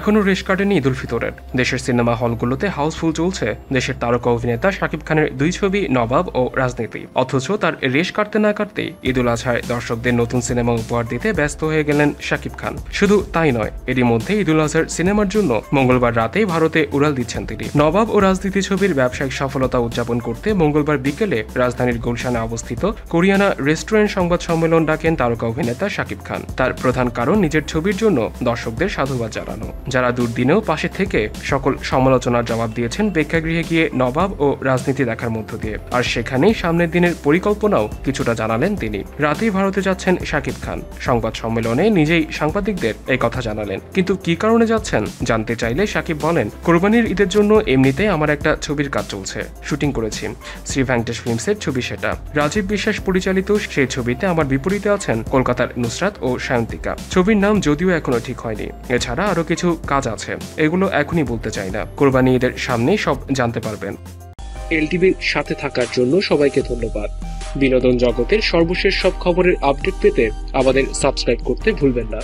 এখনও রেশ কাটেনি ঈদুল ফিতরের। দেশের সিনেমা হলগুলোতে হাউসফুল চলছে। দেশের তারকা অভিনেতা শাকিব খানের দুই ছবি, নবাব ও রাজনীতি। অথচ তার রেশ কাটতে না কাটতে ঈদুল আজহায় দর্শকদের নতুন সিনেমা উপহার দিতে ব্যস্ত হয়ে গেলেন শাকিব খান। শুধু তাই নয়, এরই মধ্যে ঈদুল আজহার সিনেমার জন্য মঙ্গলবার রাতেই ভারতে উড়াল দিচ্ছেন তিনি। নবাব ও রাজনীতি ছবির ব্যবসায়িক সফলতা উদযাপন করতে মঙ্গলবার বিকেলে রাজধানীর গুলশানে অবস্থিত কোরিয়ানা রেস্টুরেন্ট সংবাদ সম্মেলন ডাকেন তারকা অভিনেতা শাকিব খান। তার প্রধান কারণ নিজের ছবির জন্য দর্শকদের সাধুবাদ জানানো। যারা দুর্দিনেও পাশে থেকে সকল সমালোচনার জবাব দিয়েছেন প্রেক্ষাগৃহে গিয়ে নবাব ও রাজনীতি দেখার মধ্য দিয়ে। আর সেখানেই সামনের দিনের পরিকল্পনাও কিছুটা জানালেন তিনি। রাতেই ভারতে যাচ্ছেন শাকিব খান। সংবাদ সম্মেলনে নিজেই সাংবাদিকদের এই কথা জানালেন। কিন্তু কি কারণে যাচ্ছেন জানতে চাইলে শাকিব বলেন, কোরবানির ঈদের জন্য এমনিতে আমার একটা ছবির কাজ চলছে। শুটিং করেছি। শ্রী ভেঙ্কটেশ ফিল্মসের ছবি সেটা। রাজীব বিশ্বাস পরিচালিত সেই ছবিতে আমার বিপরীতে আছেন কলকাতার নুসরাত ও সায়ন্তিকা। ছবির নাম যদিও এখনও ঠিক হয়নি। এছাড়া আরও কিছু কাজ আছে, এগুলো এখনই বলতে চাই না। কোরবানি ঈদের সামনেই সব জানতে পারবেন। এলটিভির সাথে থাকার জন্য সবাইকে ধন্যবাদ। বিনোদন জগতের সর্বশেষ সব খবরের আপডেট পেতে আমাদের সাবস্ক্রাইব করতে ভুলবেন না।